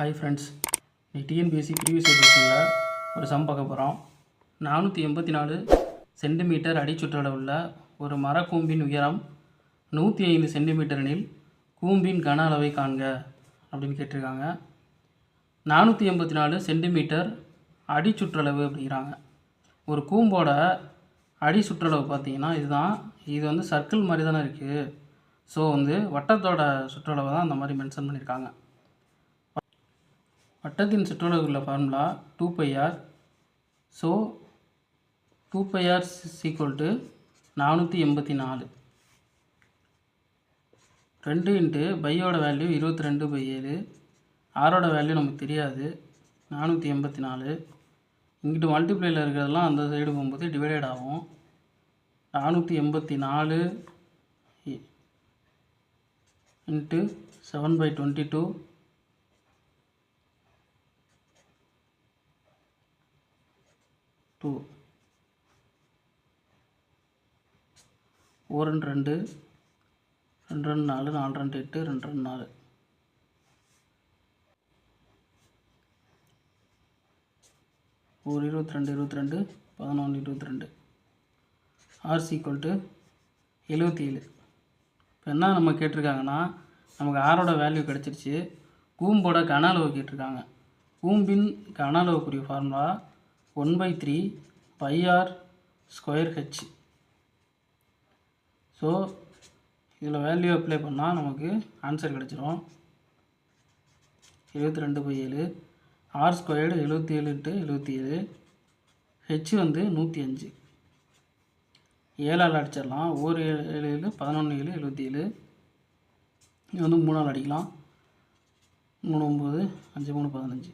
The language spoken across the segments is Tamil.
ஹாய் ஃப்ரெண்ட்ஸ் நீ டிஎன்பிஎஸ்சி ப்ரீவியஸ் எடிஷனில் ஒரு சம் பார்க்க போகிறோம் நானூற்றி எண்பத்தி நாலு சென்டிமீட்டர் அடிச்சுற்றளவுள்ள ஒரு மரக்கூம்பின் உயரம் நூற்றி ஐந்து சென்டிமீட்டர் எனில் கூம்பின் கன அளவை காண்க அப்படின்னு கேட்டிருக்காங்க. நானூற்றி எண்பத்தி நாலு சென்டிமீட்டர் அடி சுற்றளவு அப்படிங்கிறாங்க. ஒரு கூம்போட அடி சுற்றளவு பார்த்தீங்கன்னா இதுதான். இது வந்து சர்க்கிள் மாதிரி தானே இருக்குது ஸோ வந்து வட்டத்தோட சுற்றளவை தான் அந்த மாதிரி மென்ஷன் பண்ணியிருக்காங்க. வட்டத்தின் சுற்றளவு உள்ள formula two pi r so two pi r equal to நானூற்றி எண்பத்தி நாலு. ரெண்டு இன்ட்டு பையோட வேல்யூ இருபத்தி ரெண்டு பை ஏழு. ஆரோட வேல்யூ நமக்கு தெரியாது. நானூற்றி எண்பத்தி நாலு. இங்கிட்டு மல்டிப்ளையில் இருக்கிறதெல்லாம் அந்த சைடு போகும்போது டிவைடட் ஆகும். நானூற்றி எண்பத்தி நாலு into seven by twenty two two ஒரு ரெண்டு. ரெண்டு ரெண்டு ரெண்டு நாலு. நாலு ரெண்டு எட்டு. ரெண்டு ரெண்டு நாலு. ஒரு இருபத்தி ரெண்டு இருபத்தி ரெண்டு பதினொன்று இருபத்தி ரெண்டு ஆர் ஈக்குவல் டு எழுபத்தி ஏழு இப்போ என்ன நம்ம கேட்டிருக்காங்கன்னா நமக்கு ஆரோட வேல்யூ கிடச்சிருச்சு. கூம்போட கன அளவு கேட்டிருக்காங்க. கூம்பின் கன அளவுக்குரிய formula one by three pi r square h so இதில் வேல்யூ அப்ளை பண்ணால் நமக்கு ஆன்சர் கிடச்சிரும். எழுபத்தி ரெண்டு பை ஏழு. ஆர் ஸ்கொயர்டு எழுபத்தி ஏழு இன்ட்டு எழுபத்தி ஏழு ஹெச் வந்து நூற்றி அஞ்சு ஏழால் அடிச்சிடலாம். ஒரு ஏழு ஏழு ஏழு பதினொன்று ஏழு எழுபத்தி ஏழு இது வந்து மூணால் அடிக்கலாம். மூணு ஒம்பது அஞ்சு மூணு பதினஞ்சு.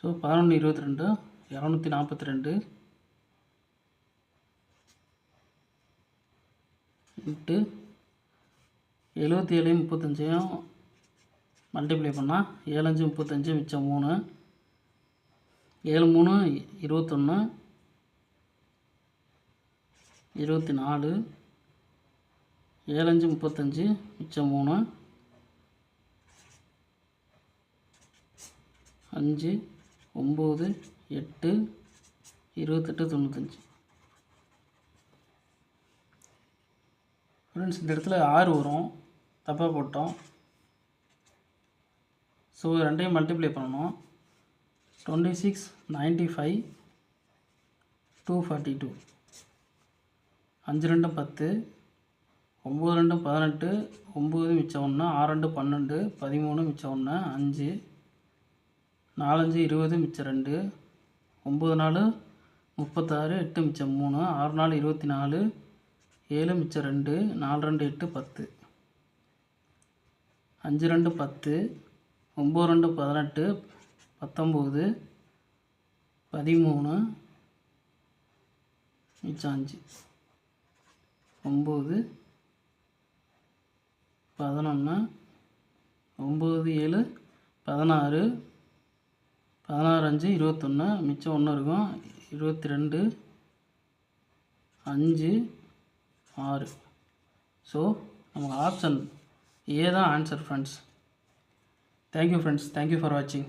ஸோ பதினொன்று இருபத்தி ரெண்டு இரநூத்தி நாற்பத்தி ரெண்டு இன்ட்டு எழுபத்தி ஏழையும் முப்பத்தஞ்சையும் மல்டிப்ளை பண்ணால் ஏழஞ்சு முப்பத்தஞ்சு மிச்சம் மூணு. ஏழு மூணு இருபத்தொன்று இருபத்தி நாலு. ஏழஞ்சு முப்பத்தஞ்சு மிச்சம் மூணு. அஞ்சு. ஒம்பது எட்டு இருபத்தெட்டு தொண்ணூத்தஞ்சு. ஃப்ரெண்ட்ஸ் இந்த இடத்துல ஆறு வரும். தப்பாக போட்டோம். ஸோ ரெண்டையும் மல்டிப்ளை பண்ணணும். Twenty six ninety five two forty two அஞ்சு ரெண்டும் பத்து. ஒம்பது ரெண்டும் பதினெட்டு. ஒம்பது மிச்சம் ஒன்று ஆறு ரெண்டு பன்னெண்டு. பதிமூணு மிச்சம் ஒன்று அஞ்சு. நாலஞ்சு இருபது மிச்சம் ரெண்டு. ஒம்பது நாலு முப்பத்தாறு எட்டு மிச்சம் மூணு. ஆறு நாலு இருபத்தி நாலு. ஏழு மிச்சம் ரெண்டு. நாலு ரெண்டு எட்டு பத்து. அஞ்சு ரெண்டு பத்து. ஒம்பது ரெண்டு பதினெட்டு. பத்தொம்போது. பதிமூணு. மிச்சம் அஞ்சு. ஒம்பது. பதினொன்று ஒம்பது ஏழு. பதினாறு. பதினாறு அஞ்சு இருபத்தொன்று மிச்சம் ஒன்று இருக்கும். இருபத்தி ரெண்டு அஞ்சு ஆறு. ஸோ நமக்கு ஆப்ஷன் ஏ தான் answer friends thank you friends thank you for வாட்சிங்